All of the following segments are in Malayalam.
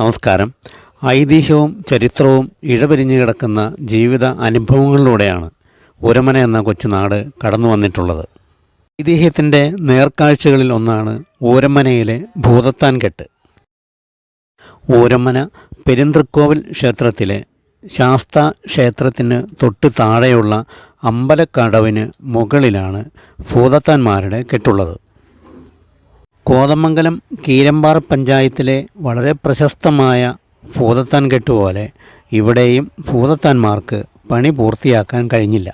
നമസ്കാരം. ഐതിഹ്യവും ചരിത്രവും ഇഴപിരിഞ്ഞു കിടക്കുന്ന ജീവിത അനുഭവങ്ങളിലൂടെയാണ് ഉരമന എന്ന കൊച്ചുനാട് കടന്നു വന്നിട്ടുള്ളത്. ഐതിഹ്യത്തിന്റെ നേർക്കാഴ്ചകളിൽ ഒന്നാണ് ഓരമനയിലെ ഭൂതത്താൻ കെട്ട് ഓരമന പെരുന്തൃക്കോവിൽ ക്ഷേത്രത്തിലെ ശാസ്ത ക്ഷേത്രത്തിന് തൊട്ട് താഴെയുള്ള അമ്പലക്കടവിന് മുകളിലാണ് ഭൂതത്താന്മാരുടെ കെട്ടുള്ളത്. കോതമംഗലം കീരമ്പാറ പഞ്ചായത്തിലെ വളരെ പ്രശസ്തമായ ഭൂതത്താൻ കെട്ട് പോലെ ഇവിടെയും ഭൂതത്താന്മാർക്ക് പണി പൂർത്തിയാക്കാൻ കഴിഞ്ഞില്ല.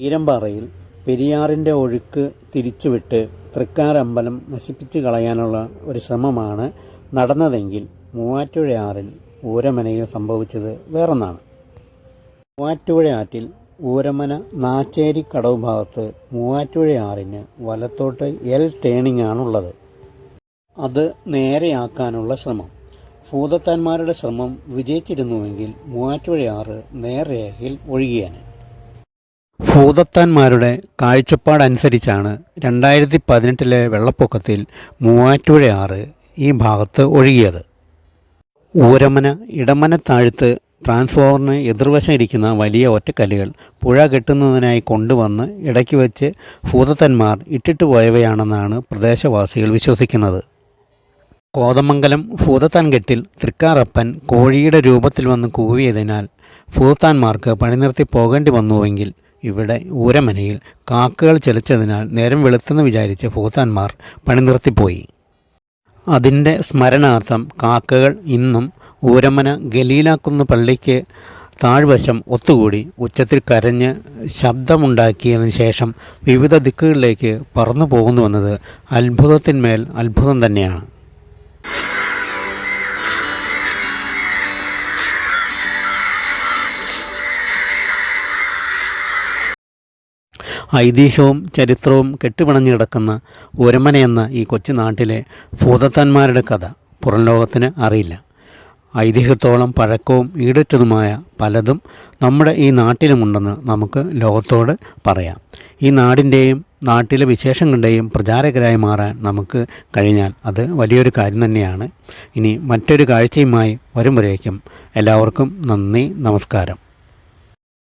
കീരമ്പാറയിൽ പെരിയാറിന്റെ ഒഴുക്ക് തിരിച്ചുവിട്ട് തൃക്കാരമ്പലം നശിപ്പിച്ചു കളയാനുള്ള ഒരു ശ്രമമാണ് നടന്നതെങ്കിൽ മൂവാറ്റുഴയാറിൽ ഊരമനയിൽ സംഭവിച്ചത് വേറൊന്നാണ്. മൂവാറ്റുപുഴ ആറ്റിൽ ഊരമന നാച്ചേരി കടവ് ഭാഗത്ത് മൂവാറ്റുപുഴയാറിന് വലത്തോട്ട് എൽ ടേണിംഗ് ആണുള്ളത്. അത് നേരെയാക്കാനുള്ള ശ്രമം. ഭൂതത്താന്മാരുടെ ശ്രമം വിജയിച്ചിരുന്നുവെങ്കിൽ മൂവാറ്റുപുഴയാറ് നേർരേഖയിൽ ഒഴുകിയാണ് ഭൂതത്താന്മാരുടെ കാഴ്ചപ്പാടനുസരിച്ചാണ് രണ്ടായിരത്തി പതിനെട്ടിലെ വെള്ളപ്പൊക്കത്തിൽ മൂവാറ്റുപുഴയാറ് ഈ ഭാഗത്ത് ഒഴുകിയത്. ഊരമന ഇടമന താഴ്ത്ത് ട്രാൻസ്ഫോമറിന് എതിർവശം ഇരിക്കുന്ന വലിയ ഒറ്റക്കല്ലുകൾ പുഴ കെട്ടുന്നതിനായി കൊണ്ടുവന്ന് ഇടയ്ക്ക് വെച്ച് ഭൂതത്തന്മാർ ഇട്ടിട്ട് പോയവയാണെന്നാണ് പ്രദേശവാസികൾ വിശ്വസിക്കുന്നത്. കോതമംഗലം ഭൂതത്താൻകെട്ടിൽ തൃക്കാറപ്പൻ കോഴിയുടെ രൂപത്തിൽ വന്ന് കൂവിയതിനാൽ പണി നിർത്തി പോകേണ്ടി വന്നുവെങ്കിൽ ഇവിടെ ഊരമനയിൽ കാക്കകൾ ചെലിച്ചതിനാൽ നേരം വെളുത്തെന്ന് വിചാരിച്ച് ഭൂതാന്മാർ പണിനിർത്തിപ്പോയി അതിന്റെ സ്മരണാർത്ഥം കാക്കകൾ ഇന്നും ഊരമന ഗലീലാക്കുന്ന് പള്ളിക്ക് താഴ്വശം ഒത്തുകൂടി ഉച്ചത്തിൽ കരഞ്ഞ് ശബ്ദമുണ്ടാക്കിയതിന് ശേഷം വിവിധ ദിക്കുകളിലേക്ക് പറന്നു പോകുന്നുവെന്നത് അത്ഭുതത്തിന്മേൽ അത്ഭുതം തന്നെയാണ്. ഐതിഹ്യവും ചരിത്രവും കെട്ടുപിണഞ്ഞു കിടക്കുന്ന ഒരമനയെന്ന ഈ കൊച്ചു നാട്ടിലെ ഭൂതത്താന്മാരുടെ കഥ പുറം ലോകത്തിന് അറിയില്ല. ഐതിഹ്യത്തോളം പഴക്കവും ഈടറ്റതുമായ പലതും നമ്മുടെ ഈ നാട്ടിലുമുണ്ടെന്ന് നമുക്ക് ലോകത്തോട് പറയാം. ഈ നാടിന്റെയും നാട്ടിലെ വിശേഷങ്ങളുടെയും പ്രചാരകരായി മാറാൻ നമുക്ക് കഴിഞ്ഞാൽ അത് വലിയൊരു കാര്യം തന്നെയാണ്. ഇനി മറ്റൊരു കാഴ്ചയുമായി വരുമ്പോഴേക്കും എല്ലാവർക്കും നന്ദി നമസ്കാരം.